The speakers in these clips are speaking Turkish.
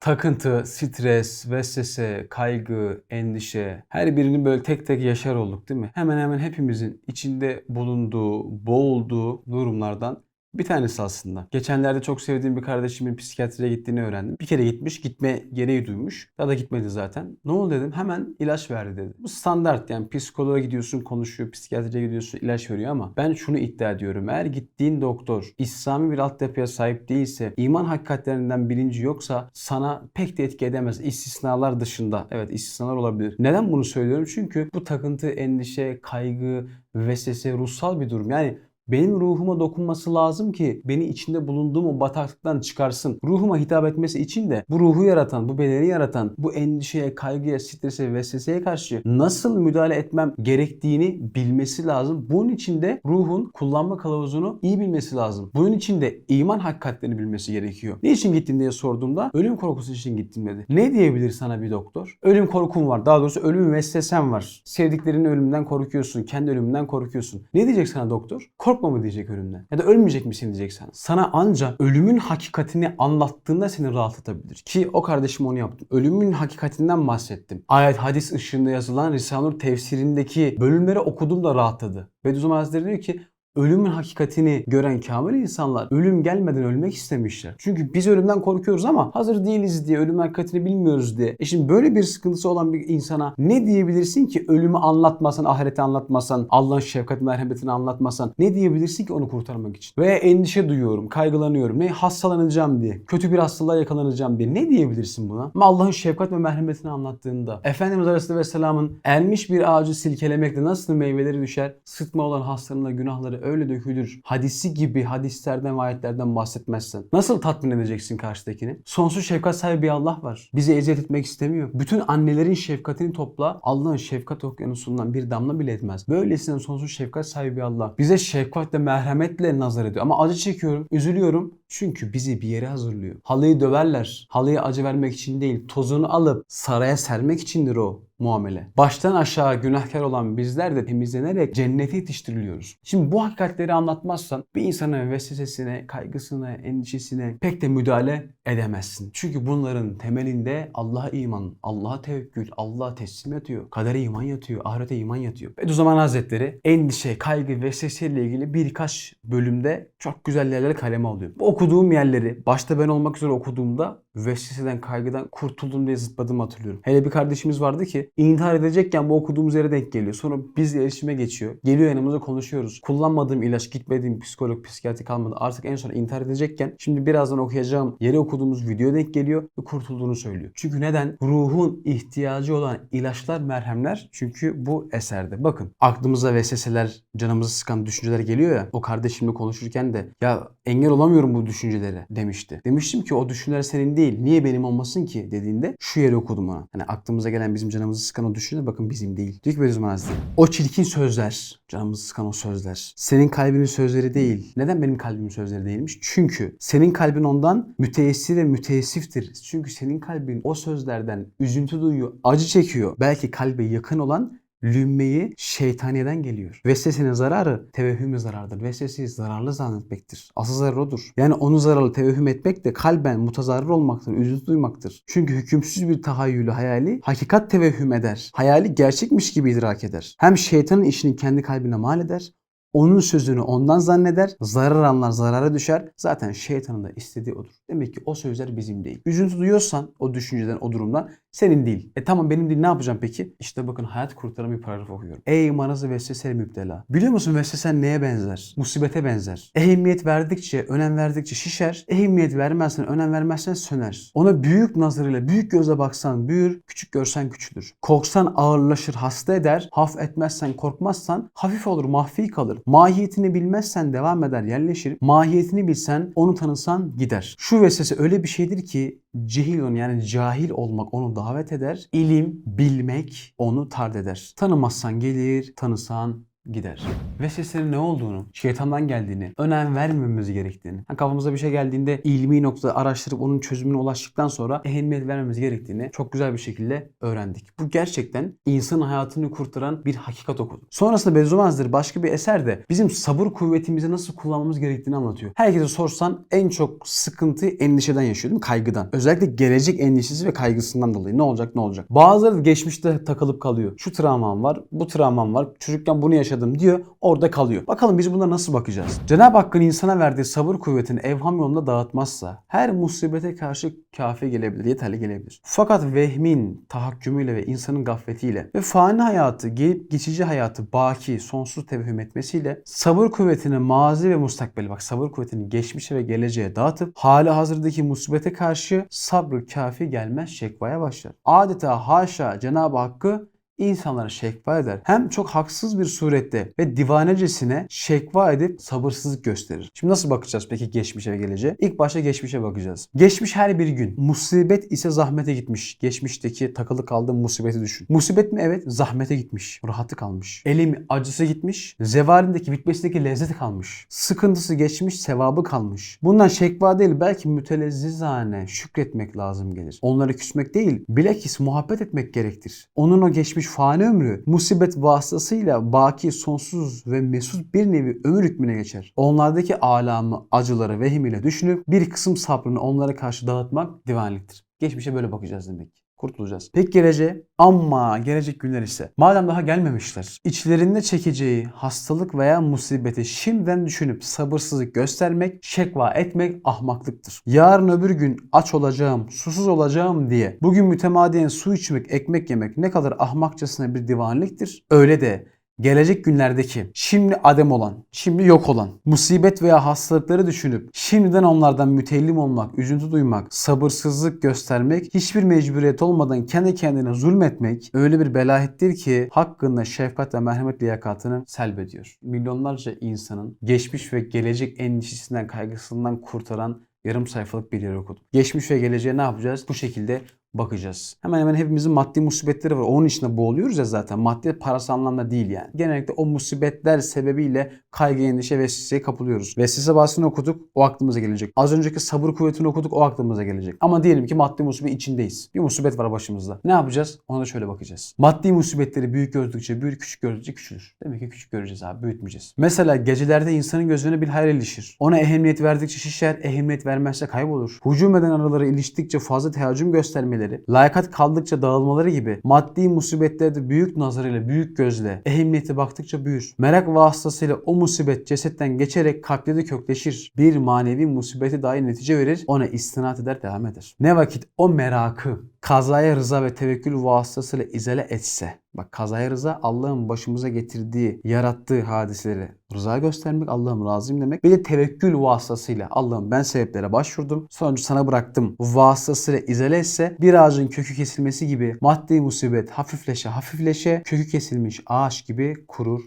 Takıntı, stres, vesvese, kaygı, endişe her birini böyle tek tek yaşar olduk değil mi? Hemen hemen hepimizin içinde bulunduğu, boğulduğu durumlardan bir tanesi aslında. Geçenlerde çok sevdiğim bir kardeşimin psikiyatriye gittiğini öğrendim. Bir kere gitmiş, gitme gereği duymuş. Daha da gitmedi zaten. Ne oldu dedim, hemen ilaç verdi dedi. Bu standart yani psikoloğa gidiyorsun, konuşuyor, psikiyatriye gidiyorsun, ilaç veriyor ama ben şunu iddia ediyorum. Eğer gittiğin doktor İslami bir altyapıya sahip değilse, iman hakikatlerinden bilinci yoksa sana pek de etki edemez. İstisnalar dışında. Evet istisnalar olabilir. Neden bunu söylüyorum? Çünkü bu takıntı, endişe, kaygı, vesvese ruhsal bir durum. Yani benim ruhuma dokunması lazım ki beni içinde bulunduğum o bataklıktan çıkarsın. Ruhuma hitap etmesi için de bu ruhu yaratan, bu bedeni yaratan, bu endişeye, kaygıya, strese, vesveseye karşı nasıl müdahale etmem gerektiğini bilmesi lazım. Bunun için de ruhun kullanma kılavuzunu iyi bilmesi lazım. Bunun için de iman hakikatlerini bilmesi gerekiyor. Ne için gittin diye sorduğumda ölüm korkusu için gittim dedi. Ne diyebilir sana bir doktor? Ölüm korkum var. Daha doğrusu ölüm vesvesen var. Sevdiklerinin ölümünden korkuyorsun. Kendi ölümünden korkuyorsun. Ne diyecek sana doktor? Korkma mı diyecek ölümden? Ya da ölmeyecek misin diyecek sana. Ancak ölümün hakikatini anlattığında seni rahatlatabilir. Ki o kardeşim onu yaptı. Ölümün hakikatinden bahsettim. Ayet hadis ışığında yazılan Risale-i Nur tefsirindeki bölümleri okudum da rahatladı. Bediüzzaman Hazretleri diyor ki ölümün hakikatini gören kamil insanlar ölüm gelmeden ölmek istemişler. Çünkü biz ölümden korkuyoruz ama hazır değiliz diye ölüm hakikatini bilmiyoruz diye. E şimdi böyle bir sıkıntısı olan bir insana ne diyebilirsin ki ölümü anlatmasan, ahireti anlatmasan, Allah'ın şefkat merhametini anlatmasan ne diyebilirsin ki onu kurtarmak için? Veya endişe duyuyorum, kaygılanıyorum. Ne hastalanacağım diye, kötü bir hastalığa yakalanacağım diye ne diyebilirsin buna? Ama Allah'ın şefkat ve merhametini anlattığında Efendimiz Aleyhisselatü Vesselam'ın ermiş bir ağacı silkelemekle nasıl meyveleri düşer? Sıtma olan hastanın da günahları öyle dökülür. Hadisi gibi hadislerden ve ayetlerden bahsetmezsen. Nasıl tatmin edeceksin karşıdakini? Sonsuz şefkat sahibi bir Allah var. Bizi eziyet etmek istemiyor. Bütün annelerin şefkatini topla. Allah'ın şefkat okyanusundan bir damla bile etmez. Böylesine sonsuz şefkat sahibi Allah. Bize şefkatle, merhametle nazar ediyor. Ama acı çekiyorum, üzülüyorum. Çünkü bizi bir yere hazırlıyor. Halıyı döverler. Halıya acı vermek için değil, tozunu alıp saraya sermek içindir o muamele. Baştan aşağı günahkar olan bizler de temizlenerek cennete yetiştiriliyoruz. Şimdi bu hakikatleri anlatmazsan bir insanın vesvesesine, kaygısına, endişesine pek de müdahale edemezsin. Çünkü bunların temelinde Allah'a iman, Allah'a tevekkül, Allah'a teslim yatıyor. Kadere iman yatıyor, ahirete iman yatıyor. Bediüzzaman Hazretleri endişe, kaygı, vesvese ile ilgili birkaç bölümde çok güzel yerlere kaleme alıyor. Bu okuduğum yerleri başta ben olmak üzere okuduğumda vesveseden, kaygıdan kurtuldum diye zıpladığımı hatırlıyorum. Hele bir kardeşimiz vardı ki intihar edecekken bu okuduğumuz yere denk geliyor. Sonra biz iletişime geçiyor. Geliyor yanımıza konuşuyoruz. Kullanmadığım ilaç, gitmediğim psikolog, psikiyatri kalmadı. Artık en son intihar edecekken şimdi birazdan okuyacağım yere okuduğumuz video denk geliyor ve kurtulduğunu söylüyor. Çünkü neden? Ruhun ihtiyacı olan ilaçlar, merhemler çünkü bu eserde. Bakın aklımıza vesveseler, canımızı sıkan düşünceler geliyor ya. O kardeşimle konuşurken de ya engel olamıyorum bu düşüncelere demişti. Demiştim ki o düşünceler senin değil. Niye benim olmasın ki dediğinde şu yeri okudum ona. Hani aklımıza gelen bizim canımızı sıkan o düşünceler bakın bizim değil. Diyor ki Bediüzzaman Hazretleri. O çirkin sözler, canımızı sıkan o sözler. Senin kalbinin sözleri değil. Neden benim kalbimin sözleri değilmiş? Çünkü senin kalbin ondan müteessir ve müteessiftir. Çünkü senin kalbin o sözlerden üzüntü duyuyor, acı çekiyor. Belki kalbe yakın olan lümmeyi şeytaniyeden geliyor. Vesvesenin zararı tevehhümü zarardır. Vesveseyi zararlı zannetmektir. Asıl zarar odur. Yani onu zararlı tevehhüm etmek de kalben mutazarrır olmaktır, üzüntü duymaktır. Çünkü hükümsüz bir tahayyülü hayali hakikat tevehhüm eder. Hayali gerçekmiş gibi idrak eder. Hem şeytanın işini kendi kalbine mal eder onun sözünü ondan zanneder, zarar anlar, zarara düşer. Zaten şeytanın da istediği odur. Demek ki o sözler bizim değil. Üzüntü duyuyorsan o düşünceden, o durumdan senin değil. E tamam benim değil ne yapacağım peki? İşte bakın hayat kurtaran bir paragraf okuyorum. Ey marazı vesvese müptela. Biliyor musun vesvesen neye benzer? Musibete benzer. Ehemmiyet verdikçe, önem verdikçe şişer. Ehemmiyet vermezsen, önem vermezsen söner. Ona büyük nazarıyla, büyük göze baksan büyür, küçük görsen küçülür. Korksan ağırlaşır, hasta eder. Haf etmezsen, korkmazsan hafif olur, mahfi kalır. Mahiyetini bilmezsen devam eder, yerleşir. Mahiyetini bilsen, onu tanısan gider. Şu vesvese öyle bir şeydir ki cehilun yani cahil olmak onu davet eder. İlim, bilmek onu tard eder. Tanımazsan gelir, tanısan gider. Vesvesenin ne olduğunu, şeytandan geldiğini, önem vermememiz gerektiğini, hani kafamıza bir şey geldiğinde ilmi noktada araştırıp onun çözümüne ulaştıktan sonra ehemmiyet vermemiz gerektiğini çok güzel bir şekilde öğrendik. Bu gerçekten insanın hayatını kurtaran bir hakikat okudu. Sonrasında Hazretleri başka bir eserde bizim sabır kuvvetimizi nasıl kullanmamız gerektiğini anlatıyor. Herkese sorsan en çok sıkıntı endişeden yaşıyor değil mi? Kaygıdan. Özellikle gelecek endişesi ve kaygısından dolayı. Ne olacak ne olacak? Bazıları geçmişte takılıp kalıyor. Şu travmam var, bu travmam var. Çocukken bunu yaşadım diyor. Orada kalıyor. Bakalım biz buna nasıl bakacağız? Cenab-ı Hakk'ın insana verdiği sabır kuvvetini evham yolunda dağıtmazsa her musibete karşı kafi gelebilir, yeterli gelebilir. Fakat vehmin tahakkümüyle ve insanın gafletiyle ve fani hayatı, gelip geçici hayatı baki, sonsuz tevhüm etmesiyle sabır kuvvetini mazi ve mustakbeli bak sabır kuvvetini geçmişe ve geleceğe dağıtıp hali hazırdaki musibete karşı sabrı kafi gelmez şekvaya başlar. Adeta haşa Cenab-ı Hakk'ı insanlara şekva eder. Hem çok haksız bir surette ve divanecesine şekva edip sabırsızlık gösterir. Şimdi nasıl bakacağız peki geçmişe ve geleceğe? İlk başta geçmişe bakacağız. Geçmiş her bir gün. Musibet ise zahmete gitmiş. Geçmişteki takılı kaldığın musibeti düşün. Musibet mi? Evet. Zahmete gitmiş. Rahatı kalmış. Elimi, acısı gitmiş. Zevalindeki, bitmesindeki lezzeti kalmış. Sıkıntısı geçmiş, sevabı kalmış. Bundan şekva değil belki mütelezzizane şükretmek lazım gelir. Onlara küsmek değil, bilakis muhabbet etmek gerektir. Onun o geçmiş fani ömrü musibet vasıtasıyla baki sonsuz ve mesut bir nevi ömür hükmüne geçer. Onlardaki alamı, acıları vehim ile düşünüp bir kısım sabrını onlara karşı dağıtmak divanliktir. Geçmişe böyle bakacağız demek ki kurtulacağız. Peki geleceğe? Ama gelecek günler ise madem daha gelmemişler, içlerinde çekeceği hastalık veya musibeti şimdiden düşünüp sabırsızlık göstermek, şekva etmek ahmaklıktır. Yarın öbür gün aç olacağım, susuz olacağım diye bugün mütemadiyen su içmek, ekmek yemek ne kadar ahmakçasına bir divanliktir. Öyle de gelecek günlerdeki şimdi adem olan, şimdi yok olan musibet veya hastalıkları düşünüp şimdiden onlardan mütellim olmak, üzüntü duymak, sabırsızlık göstermek, hiçbir mecburiyet olmadan kendi kendine zulmetmek öyle bir belahittir ki hakkında şefkat ve merhamet liyakatını selbediyor. Milyonlarca insanın geçmiş ve gelecek endişesinden, kaygısından kurtaran yarım sayfalık bir yer okudum. Geçmiş ve geleceğe ne yapacağız? Bu şekilde bakacağız. Hemen hemen hepimizin maddi musibetleri var. Onun içinde boğuluyoruz ya zaten. Maddi parası anlamda değil yani. Genellikle o musibetler sebebiyle kaygı, endişe ve vesveseye kapılıyoruz. Vesvese bahsini okuduk. O aklımıza gelecek. Az önceki sabır kuvvetini okuduk. O aklımıza gelecek. Ama diyelim ki maddi musibet içindeyiz. Bir musibet var başımızda. Ne yapacağız? Ona da şöyle bakacağız. Maddi musibetleri büyük gördükçe büyür, küçük gördükçe küçülür. Demek ki küçük göreceğiz abi. Büyütmeyeceğiz. Mesela gecelerde insanın gözüne bir hayal ilişir. Ona ehemmiyet verdikçe şişer, ehemmiyet vermezse kaybolur. Hücum eden araları iliştikçe fazla tehaccüm göstermeleri, layakat kaldıkça dağılmaları gibi maddi musibetlerde büyük nazarıyla, büyük gözle, ehemmiyete baktıkça büyür. Merak vasıtasıyla o musibet cesetten geçerek kalpte kökleşir. Bir manevi musibeti dahi netice verir, ona istinat eder, devam eder. Ne vakit o merakı kazaya rıza ve tevekkül vasıtasıyla izale etse. Bak kazaya rıza Allah'ın başımıza getirdiği, yarattığı hadiseleri rıza göstermek, Allah'ım razıyım demek. Bir de tevekkül vasıtasıyla Allah'ım ben sebeplere başvurdum, sonucu sana bıraktım vasıtasıyla izale etse bir ağacın kökü kesilmesi gibi maddi musibet hafifleşe hafifleşe kökü kesilmiş ağaç gibi kurur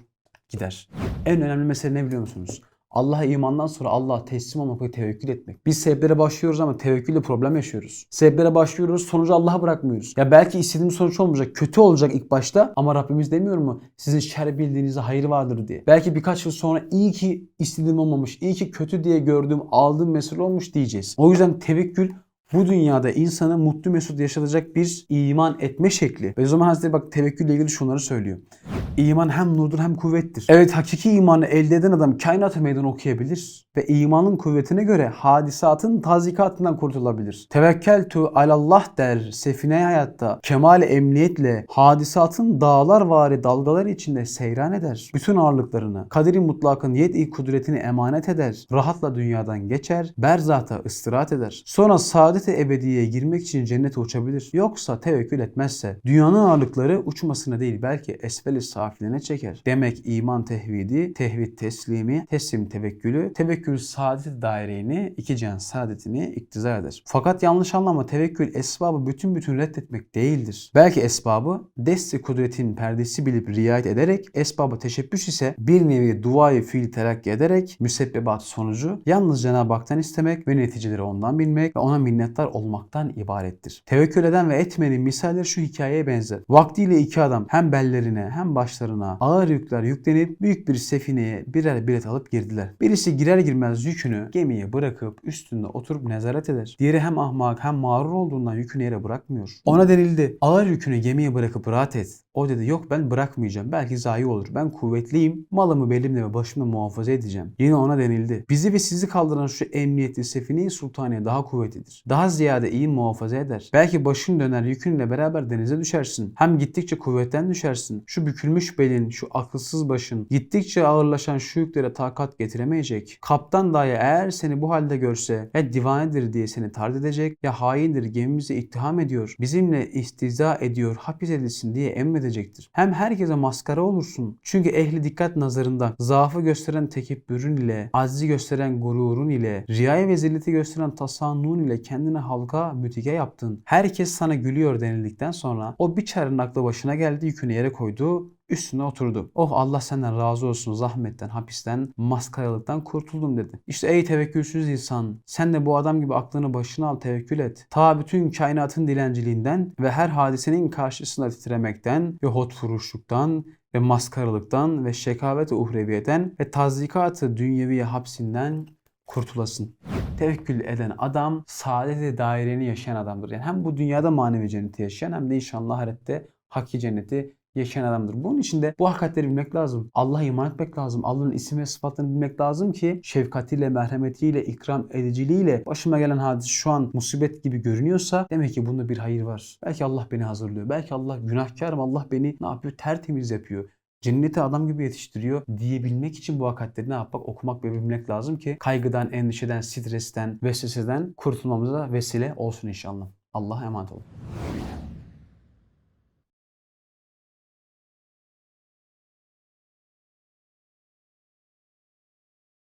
gider. En önemli mesele ne biliyor musunuz? Allah'a imandan sonra Allah'a teslim olmak ve tevekkül etmek. Biz sebeplere başlıyoruz ama tevekkülle problem yaşıyoruz. Sebeplere başlıyoruz sonucu Allah'a bırakmıyoruz. Ya belki istediğimiz sonuç olmayacak. Kötü olacak ilk başta ama Rabbimiz demiyor mu? Sizin şer bildiğinizde hayır vardır diye. Belki birkaç yıl sonra iyi ki istediğim olmamış, iyi ki kötü diye gördüğüm, aldığım mesele olmuş diyeceğiz. O yüzden tevekkül bu dünyada insanı mutlu mesut yaşatacak bir iman etme şekli. Zaman Hazretleri bak tevekkülle ilgili şunları söylüyor. İman hem nurdur hem kuvvettir. Evet hakiki imanı elde eden adam kainata meydan okuyabilir. Ve imanın kuvvetine göre hadisatın tazikatından kurtulabilir. Tevekkeltu alallah der sefine hayatta kemal emniyetle hadisatın dağlar vari dalgalar içinde seyran eder. Bütün ağırlıklarını kaderi mutlakın yedi kudretini emanet eder. Rahatla dünyadan geçer. Berzata istirahat eder. Sonra saadet-i ebediyeye girmek için cennete uçabilir. Yoksa tevekkül etmezse dünyanın ağırlıkları uçmasına değil belki esfel-i safiline çeker. Demek iman tehvidi, tehvid teslimi, teslim tevekkülü, tevekkül saadet daireni, iki can saadetini iktiza eder. Fakat yanlış anlama tevekkül esbabı bütün bütün reddetmek değildir. Belki esbabı desti kudretin perdesi bilip riayet ederek, esbabı teşebbüs ise bir nevi duayı fiil terakki ederek müsebbebat sonucu yalnız Cenab-ı Hak'tan istemek ve neticeleri ondan bilmek ve ona minnettar olmaktan ibarettir. Tevekkül eden ve etmenin misalleri şu hikayeye benzer. Vaktiyle iki adam hem bellerine hem başlarına ağır yükler yüklenip büyük bir sefineye birer bilet alıp girdiler. Birisi girer girmez yükünü gemiye bırakıp üstünde oturup nezaret eder. Diğeri hem ahmak hem mağrur olduğundan yükünü yere bırakmıyor. Ona denildi ağır yükünü gemiye bırakıp rahat et. O dedi yok ben bırakmayacağım. Belki zayi olur. Ben kuvvetliyim. Malımı belimle ve başımla muhafaza edeceğim. Yine ona denildi. Bizi ve sizi kaldıran şu emniyetli sefine-i sultaniye daha kuvvetlidir. Daha ziyade iyi muhafaza eder. Belki başın döner yükünle beraber denize düşersin. Hem gittikçe kuvvetten düşersin. Şu bükülmüş belin, şu akılsız başın, gittikçe ağırlaşan şu yüklere takat getiremeyecek. Kaptan dahi eğer seni bu halde görse ya divanedir diye seni tard edecek ya haindir gemimizi ittiham ediyor. Bizimle istiza ediyor, hapis edilsin diye emredecektir. Hem herkese maskara olursun. Çünkü ehli dikkat nazarında zaafı gösteren tekebbürün ile, azzi gösteren gururun ile, riyayı ve zilleti gösteren tasannun ile kendine halka mütike yaptın. Herkes sana gülüyor denildikten sonra o bir çarın aklı başına geldi yükünü yere koydu üstüne oturdu. Oh Allah senden razı olsun zahmetten, hapisten, maskaralıktan kurtuldum dedi. İşte ey tevekkülsüz insan sen de bu adam gibi aklını başına al tevekkül et. Ta bütün kainatın dilenciliğinden ve her hadisenin karşısında titremekten ve hotfuruşluktan ve maskaralıktan ve şekavet-i uhreviyeden ve tazikat-ı dünyeviye hapsinden kurtulasın. Tevekkül eden adam saadet daireni yaşayan adamdır. Yani hem bu dünyada manevi cenneti yaşayan hem de inşallah ahirette hakki cenneti yaşayan adamdır. Bunun için de bu hakikatleri bilmek lazım. Allah'a iman etmek lazım. Allah'ın isim ve sıfatlarını bilmek lazım ki şefkatiyle, merhametiyle, ikram ediciliğiyle başıma gelen hadis şu an musibet gibi görünüyorsa demek ki bunda bir hayır var. Belki Allah beni hazırlıyor. Belki Allah günahkarım. Allah beni ne yapıyor? Tertemiz yapıyor. Cennete adam gibi yetiştiriyor diyebilmek için bu hakikatleri ne yapmak? Okumak ve bilmek lazım ki kaygıdan, endişeden, stresten, vesveseden kurtulmamıza vesile olsun inşallah. Allah'a emanet olun.